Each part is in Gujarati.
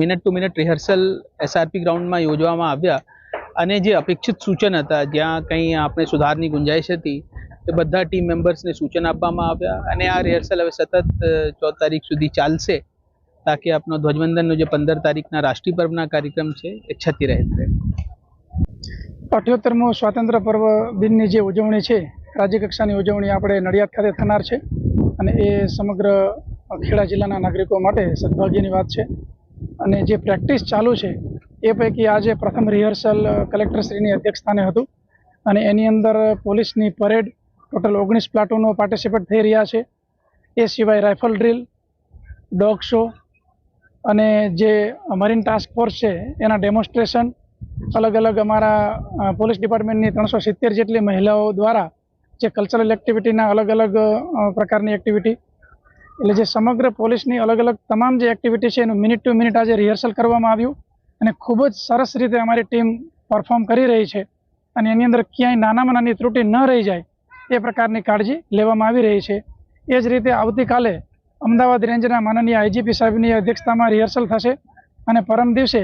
Minute to minute rehearsal SRP ગ્રાઉન્ડમાં યોજવામાં આવ્યા અને જે અપેક્ષિત સૂચન હતા, જ્યાં કંઈ આપણે સુધારની ગુંજાઈશ હતી, એ બધા ટીમ મેમ્બર્સને સૂચન આપવામાં આવ્યા અને આ રિહર્સલ હવે સતત ચૌદ તારીખ સુધી ચાલશે, તાકી આપનો ધ્વજવંદનનો જે પંદર તારીખના રાષ્ટ્રીય પર્વના કાર્યક્રમ છે, એ છતી રહે. અઠ્યોતેરમો સ્વાતંત્ર્ય પર્વ દિનની જે ઉજવણી છે, રાજ્યકક્ષાની ઉજવણી આપણે નડિયાદ ખાતે થનાર છે અને એ સમગ્ર ખેડા જિલ્લાના નાગરિકો માટે સદભાગ્યની વાત છે. અને જે પ્રેક્ટિસ ચાલુ છે, એ પૈકી આજે પ્રથમ રિહર્સલ કલેક્ટરશ્રીની અધ્યક્ષસ્થાને હતું. અને એની અંદર પોલીસની પરેડ ટોટલ ઓગણીસ પ્લાટુનો પાર્ટિસિપેટ થઈ રહ્યા છે. એ સિવાય રાઇફલ ડ્રીલ ડોગ શો અને જે મરીન ટાસ્ક ફોર્સ છે, એના ડેમોન્સ્ટ્રેશન અલગ અલગ અમારા પોલીસ ડિપાર્ટમેન્ટની ત્રણસો સિત્તેર જેટલી મહિલાઓ દ્વારા જે કલ્ચરલ એક્ટિવિટીના અલગ અલગ પ્રકારની એક્ટિવિટી એટલે જે સમગ્ર પોલીસની અલગ અલગ તમામ જે એક્ટિવિટી છે, એનું મિનિટ ટુ મિનિટ આજે રિહર્સલ કરવામાં આવ્યું અને ખૂબ જ સરસ રીતે અમારી ટીમ પરફોર્મ કરી રહી છે અને એની અંદર ક્યાંય નાનામાં નાની ત્રુટિ ન રહી જાય એ પ્રકારની કાળજી લેવામાં આવી રહી છે. એ જ રીતે આવતીકાલે અમદાવાદ રેન્જના માનનીય આઈજીપી સાહેબની અધ્યક્ષતામાં રિહર્સલ થશે અને પરમ દિવસે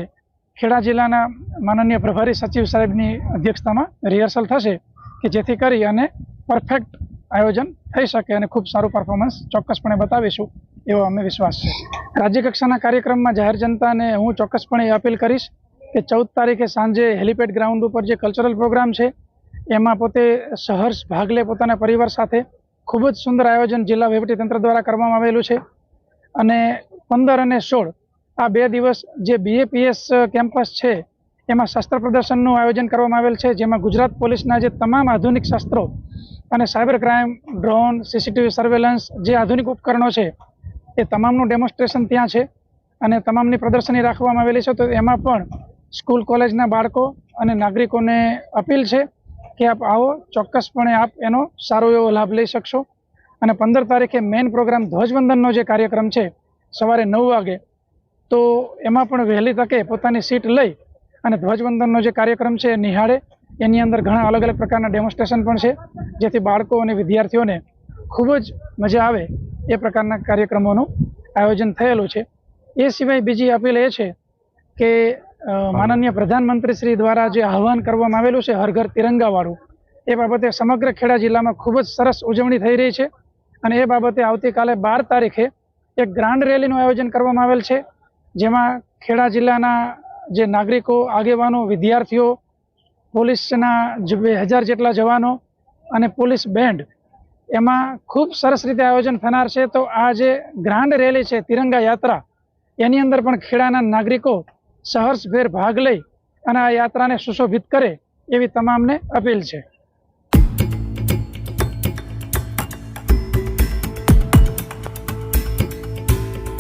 ખેડા જિલ્લાના માનનીય પ્રભારી સચિવ સાહેબની અધ્યક્ષતામાં રિહર્સલ થશે કે જેથી કરી અને પરફેક્ટ આયોજન થઈ શકે અને ખૂબ સારું પરફોર્મન્સ ચોક્કસપણે બતાવીશું, એવો અમે વિશ્વાસ છે. રાજ્ય કાર્યક્રમમાં જાહેર જનતાને હું ચોક્કસપણે અપીલ કરીશ કે ચૌદ તારીખે સાંજે હેલિપેડ ગ્રાઉન્ડ ઉપર જે કલ્ચરલ પ્રોગ્રામ છે, એમાં પોતે સહર્ષ ભાગ લે પોતાના પરિવાર સાથે. ખૂબ જ સુંદર આયોજન જિલ્લા વહીવટીતંત્ર દ્વારા કરવામાં આવેલું છે. અને પંદર અને સોળ, આ બે દિવસ જે બીએપીએસ કેમ્પસ છે, એમાં શસ્ત્ર પ્રદર્શનનું આયોજન કરવામાં આવેલ છે, જેમાં ગુજરાત પોલીસના જે તમામ આધુનિક શસ્ત્રો અને cyber crime, drone, CCTV surveillance જે આધુનિક ઉપકરણો છે, એ તમામનું ડેમોન્સ્ટ્રેશન ત્યાં છે. અને તમામની પ્રદર્શની રાખવામાં આવેલી છે. તો એમાં પણ સ્કૂલ, કોલેજના બાળકો અને નાગરિકોને અપીલ છે કે આપ આવો, ચોક્કસપણે આપ એનો સારો એવો લાભ લઈ શકશો. અને પંદર તારીખે મેઇન પ્રોગ્રામ ધ્વજવંદનનો જે કાર્યક્રમ છે, સવારે નવ વાગે, તો એમાં પણ વહેલી તકે પોતાની સીટ લઈ અને ધ્વજવંદનનો જે કાર્યક્રમ છે એ નિહાળે. એની અંદર ઘણા અલગ અલગ પ્રકારના ડેમોન્સ્ટ્રેશન પણ છે, જેથી બાળકો અને વિદ્યાર્થીઓને ખૂબ જ મજા આવે એ પ્રકારના કાર્યક્રમોનું આયોજન થયેલું છે. એ સિવાય બીજી અપીલ એ છે કે માનનીય પ્રધાનમંત્રી શ્રી દ્વારા જે આહવાન કરવામાં આવેલું છે, હર ઘર તિરંગાવાળું, એ બાબતે સમગ્ર ખેડા જિલ્લામાં ખૂબ જ સરસ ઉજવણી થઈ રહી છે અને એ બાબતે આવતીકાલે બાર તારીખે એક ગ્રાન્ડ રેલીનું આયોજન કરવામાં આવેલ છે, જેમાં ખેડા જિલ્લાના જે નાગરિકો, આગેવાનો, વિદ્યાર્થીઓ પોલીસના બે હજાર જેટલા જવાનો અને પોલીસ બેન્ડ, એમાં ખૂબ સરસ રીતે આયોજન થનાર છે. તો આ જે ગ્રાન્ડ રેલી છે, તિરંગા યાત્રા, એની અંદર પણ ખેડાના નાગરિકો સહર્ષભેર ભાગ લઈ અને આ યાત્રાને સુશોભિત કરે એવી તમામને અપીલ છે.